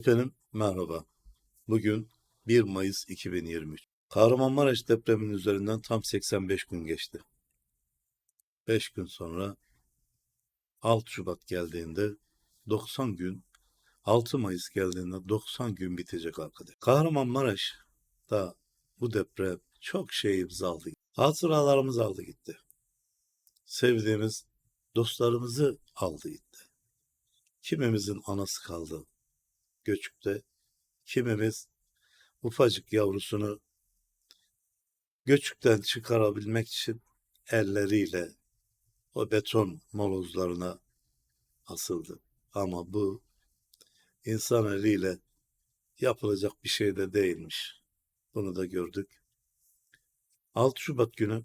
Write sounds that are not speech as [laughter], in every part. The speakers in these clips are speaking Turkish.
Efendim merhaba. Bugün 1 Mayıs 2023. Kahramanmaraş depreminin üzerinden tam 85 gün geçti. 5 gün sonra 6 Şubat geldiğinde 90 gün 6 Mayıs geldiğinde 90 gün bitecek arkadaş. Kahramanmaraş'ta bu deprem çok şeyimizi aldı. Hatıralarımız aldı gitti. Sevdiğimiz dostlarımızı aldı gitti. Kimimizin anası kaldı göçükte. Kimimiz ufacık yavrusunu göçükten çıkarabilmek için elleriyle o beton molozlarına asıldı. Ama bu insan eliyle yapılacak bir şey de değilmiş. Bunu da gördük. 6 Şubat günü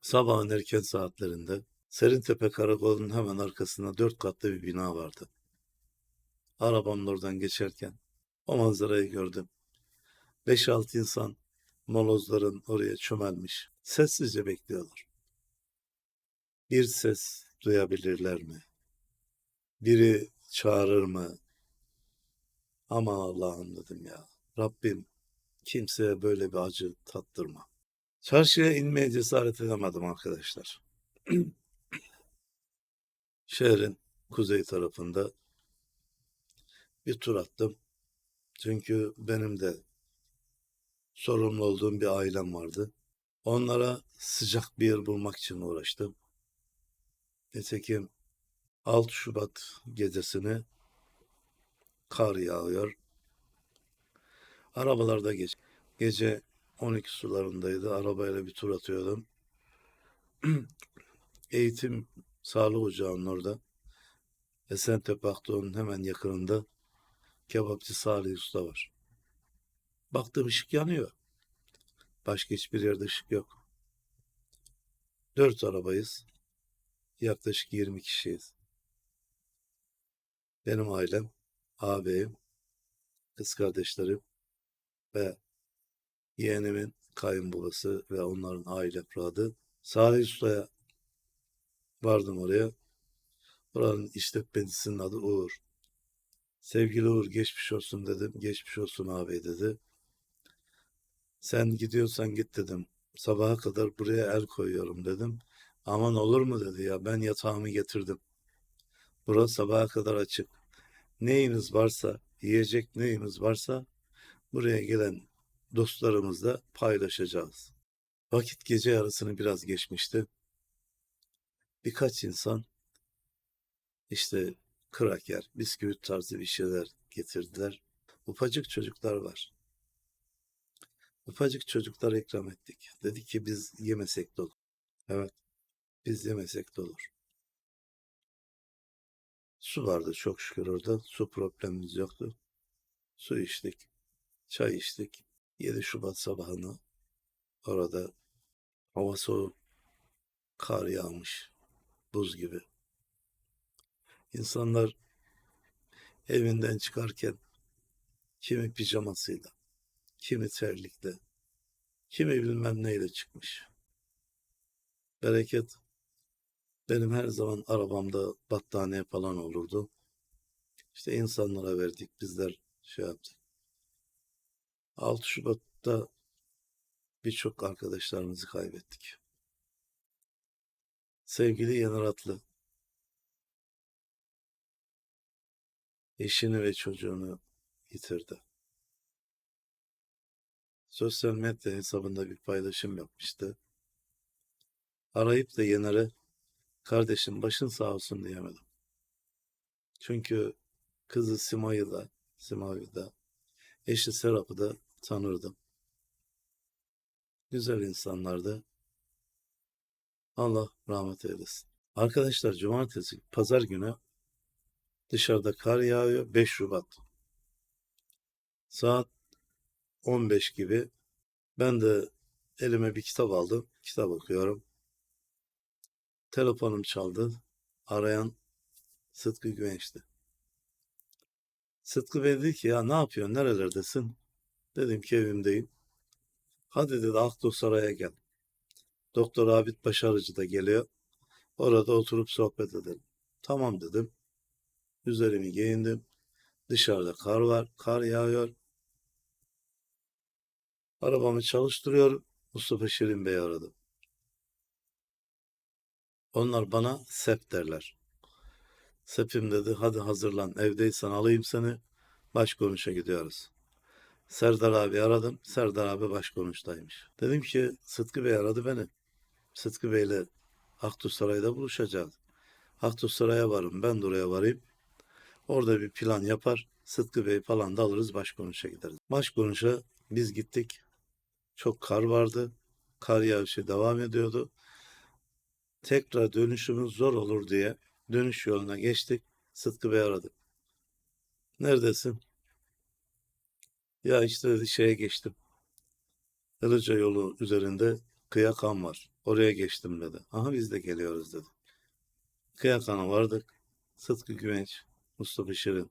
sabahın erken saatlerinde Serintepe Karakolu'nun hemen arkasında dört katlı bir bina vardı. Arabamla oradan geçerken o manzarayı gördüm. 5-6 insan molozların oraya çömelmiş. Sessizce bekliyorlar. Bir ses duyabilirler mi? Biri çağırır mı? Ama Allah'ım dedim ya. Rabbim kimseye böyle bir acı tattırma. Çarşıya inmeye cesaret edemedim arkadaşlar. [clears throat] Şehrin kuzey tarafında bir tur attım. Çünkü benim de sorumlu olduğum bir ailem vardı. Onlara sıcak bir yer bulmak için uğraştım. Nitekim 6 Şubat gecesini kar yağıyor. Arabalarda geç. Gece 12 sularındaydı. Arabayla bir tur atıyordum. [clears throat] Eğitim sağlık ocağının orada. Esentepe Akdoğu'nun hemen yakınında kebapçı Salih Usta var. Baktım ışık yanıyor. Başka hiçbir yerde ışık yok. Dört arabayız. Yaklaşık 20 kişiyiz. Benim ailem, ağabeyim, kız kardeşlerim ve yeğenimin kayınbabası ve onların aile efradı. Salih Usta'ya vardım oraya. Buranın işletmecisinin adı Uğur. Sevgili Uğur geçmiş olsun dedim. Geçmiş olsun abi dedi. Sen gidiyorsan git dedim. Sabaha kadar buraya el koyuyorum dedim. Aman olur mu dedi ya ben yatağımı getirdim. Burası sabaha kadar açık. Neyiniz varsa, yiyecek neyiniz varsa buraya gelen dostlarımızla paylaşacağız. Vakit gece yarısını biraz geçmişti. Birkaç insan işte kraker, bisküvit tarzı bir şeyler getirdiler. Ufacık çocuklar var. Ufacık çocuklara ikram ettik. Dedi ki biz yemesek de olur. Evet, biz yemesek de olur. Su vardı çok şükür orada. Su problemimiz yoktu. Su içtik. Çay içtik. 7 Şubat sabahını orada hava soğuk. Kar yağmış. Buz gibi. İnsanlar evinden çıkarken kimi pijamasıyla, kimi terlikle, kimi bilmem neyle çıkmış. Bereket benim her zaman arabamda battaniye falan olurdu. İşte insanlara verdik, bizler şey yaptık. 6 Şubat'ta birçok arkadaşlarımızı kaybettik. Sevgili Yener Atlı, eşini ve çocuğunu yitirdi. Sosyal medya hesabında bir paylaşım yapmıştı. Arayıp da Yener'e kardeşim başın sağ olsun diyemedim. Çünkü kızı Sima'yı da, Sima'yı da, eşi Serap'ı da tanırdım. Güzel insanlardı. Allah rahmet eylesin. Arkadaşlar cumartesi, pazar günü Dışarıda kar yağıyor. 5 Şubat. Saat 15 gibi. Ben de elime bir kitap aldım. Kitap okuyorum. Telefonum çaldı. Arayan Sıtkı Güvenç'ti. Sıtkı Bey dedi ki ya ne yapıyorsun? Nerelerdesin? Dedim ki evimdeyim. Hadi dedi Akdosaray'a gel. Doktor Abid Başarıcı da geliyor. Orada oturup sohbet edelim. Tamam dedim. Üzerimi giyindim. Dışarıda kar var, kar yağıyor. Arabamı çalıştırıyorum. Mustafa Şirin Bey aradı. Onlar bana Sep derler. Sepim dedi hadi hazırlan evdeysen alayım seni. Başkonuşa gidiyoruz. Serdar abi aradım. Serdar abi başkonuştaymış. Dedim ki Sıtkı Bey aradı beni. Sıtkı Bey'le Aktusaray'da buluşacağız. Aktusaray'a varım. Ben de oraya varayım. Orada bir plan yapar. Sıtkı Bey falan da alırız başkonuşa gideriz. Başkonuşa biz gittik. Çok kar vardı. Kar yağışı devam ediyordu. Tekrar dönüşümüz zor olur diye dönüş yoluna geçtik. Sıtkı Bey aradı. Neredesin? Ya işte dedi şeye geçtim. Ilıca yolu üzerinde Kıyakan var. Oraya geçtim dedi. Aha biz de geliyoruz dedi. Kıyakan'a vardık. Sıtkı Güvenç, Mustafa Şirin,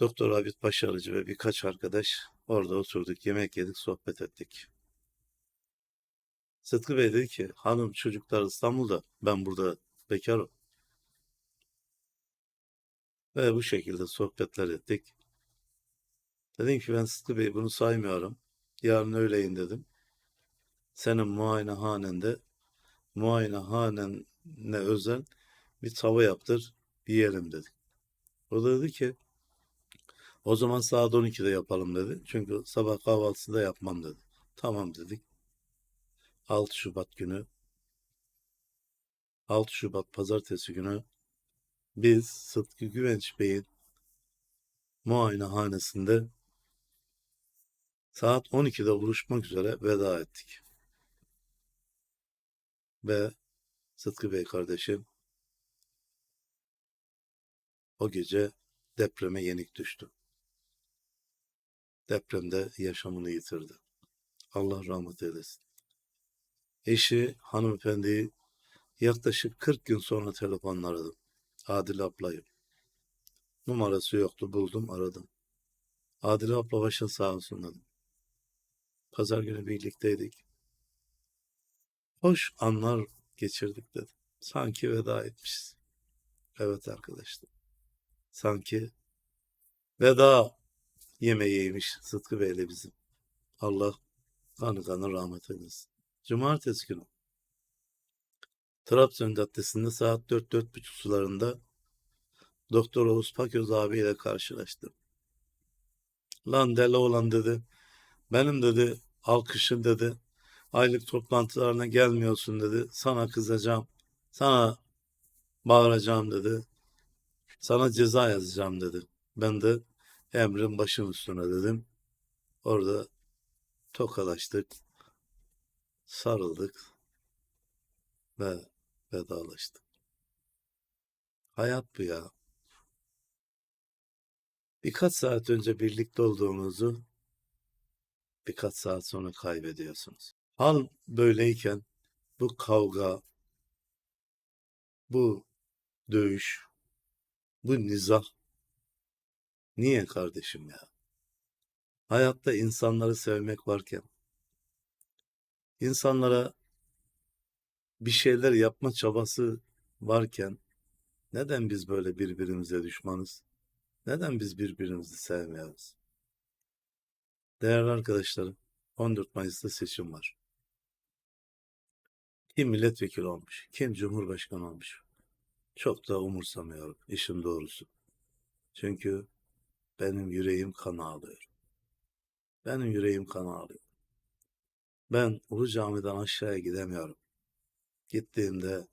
Doktor Abid Başarıcı ve birkaç arkadaş orada oturduk, yemek yedik, sohbet ettik. Sıtkı Bey dedi ki, hanım çocuklar İstanbul'da, ben burada bekarım. Ve bu şekilde sohbetler ettik. Dedim ki ben Sıtkı Bey bunu saymıyorum. Yarın öğleyin dedim. Senin muayenehanende muayenehanene özel bir tava yaptır yiyelim dedik. O da dedi ki o zaman saat 12'de yapalım dedi. Çünkü sabah kahvaltısında yapmam dedi. Tamam dedik. 6 Şubat günü 6 Şubat pazartesi günü biz Sıtkı Güvenç Bey'in muayenehanesinde saat 12'de buluşmak üzere veda ettik. Ve Sıtkı Bey kardeşim o gece depreme yenik düştü. Depremde yaşamını yitirdi. Allah rahmet eylesin. Eşi hanımefendiyi yaklaşık 40 gün sonra telefonla aradım. Adil ablayı. Numarası yoktu buldum aradım. Adil abla başın sağ olsun dedim. Pazar günü birlikteydik. Hoş anlar geçirdik dedim. Sanki veda etmişiz. Evet arkadaşlar. Sanki veda yemeğiymiş Sıtkı Bey'le bizim. Allah kanı kanı rahmet eylesin. Cumartesi günü Trabzon Caddesi'nde saat 4-4.30 sularında Doktor Oğuz Paköz abiyle karşılaştım. Lan deli olan dedi. Benim dedi alkışın dedi. Aylık toplantılarına gelmiyorsun dedi. Sana kızacağım. Sana bağıracağım dedi. Sana ceza yazacağım dedi. Ben de emrin başım üstüne dedim. Orada tokalaştık. Sarıldık. Ve vedalaştık. Hayat bu ya. Birkaç saat önce birlikte olduğunuzu birkaç saat sonra kaybediyorsunuz. Hal böyleyken bu kavga, bu dövüş, bu nizah niye kardeşim ya? Hayatta insanları sevmek varken, insanlara bir şeyler yapma çabası varken neden biz böyle birbirimize düşmanız? Neden biz birbirimizi sevmiyoruz? Değerli arkadaşlarım, 14 Mayıs'ta seçim var. Kim milletvekili olmuş, kim cumhurbaşkanı olmuş. Çok da umursamıyorum işin doğrusu. Çünkü benim yüreğim kan ağlıyor. Benim yüreğim kan ağlıyor. Ben Ulu Cami'den aşağıya gidemiyorum. Gittiğimde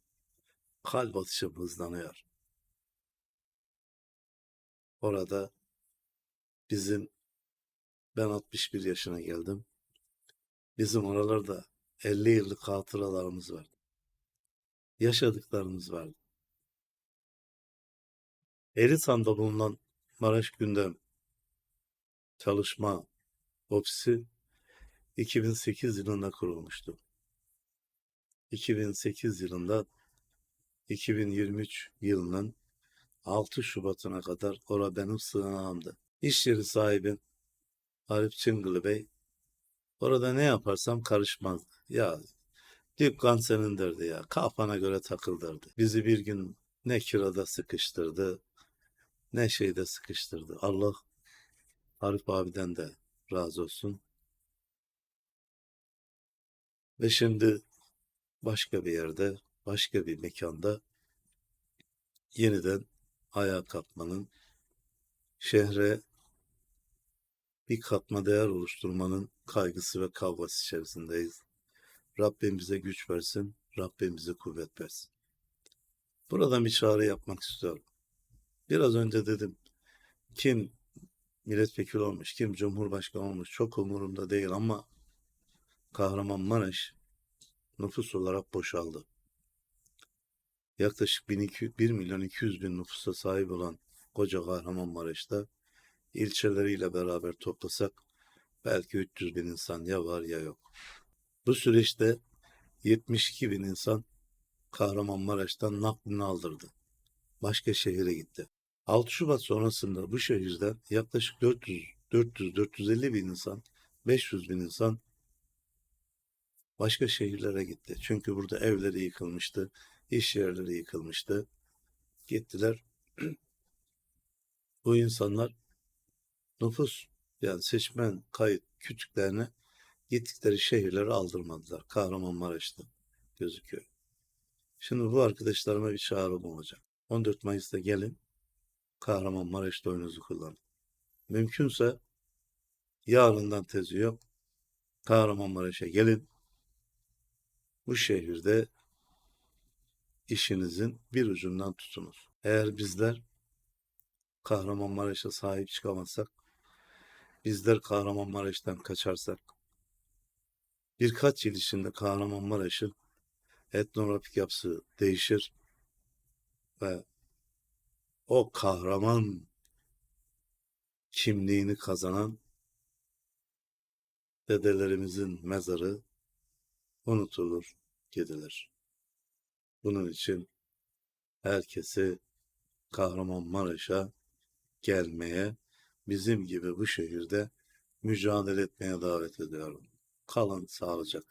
kalp atışım hızlanıyor. Orada bizim ben 61 yaşına geldim. Bizim oralarda 50 yıllık hatıralarımız vardı. Yaşadıklarımız vardı. Erisan'da bulunan Maraş Gündem Çalışma Ofisi 2008 yılında kurulmuştu. 2008 yılında 2023 yılının 6 Şubat'ına kadar orada benim sığınağımdı. İş yeri sahibim Arif Çıngılı Bey orada ne yaparsam karışmazdı. Ya dükkan senin derdi ya. Kafana göre takıl derdi. Bizi bir gün ne kirada sıkıştırdı ne şeyde sıkıştırdı. Allah Arif abiden de razı olsun. Ve şimdi başka bir yerde, başka bir mekanda yeniden ayağa kalkmanın, şehre bir katma değer oluşturmanın kaygısı ve kavgası içerisindeyiz. Rabbim bize güç versin, Rabbim bize kuvvet versin. Buradan bir çağrı yapmak istiyorum. Biraz önce dedim, kim milletvekili olmuş, kim cumhurbaşkanı olmuş çok umurumda değil ama Kahramanmaraş nüfus olarak boşaldı. Yaklaşık 1200 1 milyon 200 bin nüfusa sahip olan koca Kahramanmaraş'ta ilçeleriyle beraber toplasak belki 300 bin insan ya var ya yok. Bu süreçte 72 bin insan Kahramanmaraş'tan naklini aldırdı. Başka şehire gitti. 6 Şubat sonrasında bu şehirden yaklaşık 400, 400, 450 bin insan, 500 bin insan başka şehirlere gitti. Çünkü burada evleri yıkılmıştı, iş yerleri yıkılmıştı. Gittiler. [clears throat] bu insanlar nüfus yani seçmen kayıt kütüklerine gittikleri şehirleri aldırmadılar. Kahramanmaraş'ta gözüküyor. Şimdi bu arkadaşlarıma bir çağrım olacak. 14 Mayıs'ta gelin Kahramanmaraş'ta oyunuzu kullanın. Mümkünse yarından tezi yok. Kahramanmaraş'a gelin. Bu şehirde işinizin bir ucundan tutunuz. Eğer bizler Kahramanmaraş'a sahip çıkamazsak, bizler Kahramanmaraş'tan kaçarsak, birkaç yıl içinde Kahramanmaraş'ın etnografik yapısı değişir ve o kahraman kimliğini kazanan dedelerimizin mezarı unutulur, gidilir. Bunun için herkesi Kahramanmaraş'a gelmeye, bizim gibi bu şehirde mücadele etmeye davet ediyorum. Kalın sağlıcakla.